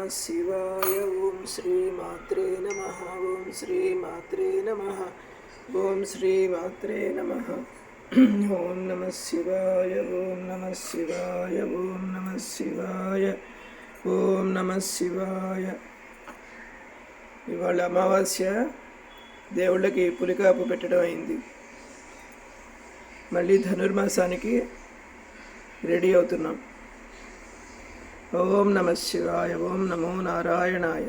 నమ శివాయ ఓం శ్రీ మాత్రే నమ ఓం శ్రీ మాత్రే నమ ఓం శ్రీ మాత్రే నమ ఓం నమ శివాయ ఓం నమ శివాయ ఓం నమ శివాయ ఓం నమ శివాయ ఇవాళ అమావాస్య దేవుళ్ళకి పులికాపు పెట్టడం అయింది. మళ్ళీ ధనుర్మాసానికి రెడీ అవుతున్నాం. ओम नमः शिवाय ओम नमो नारायणाय।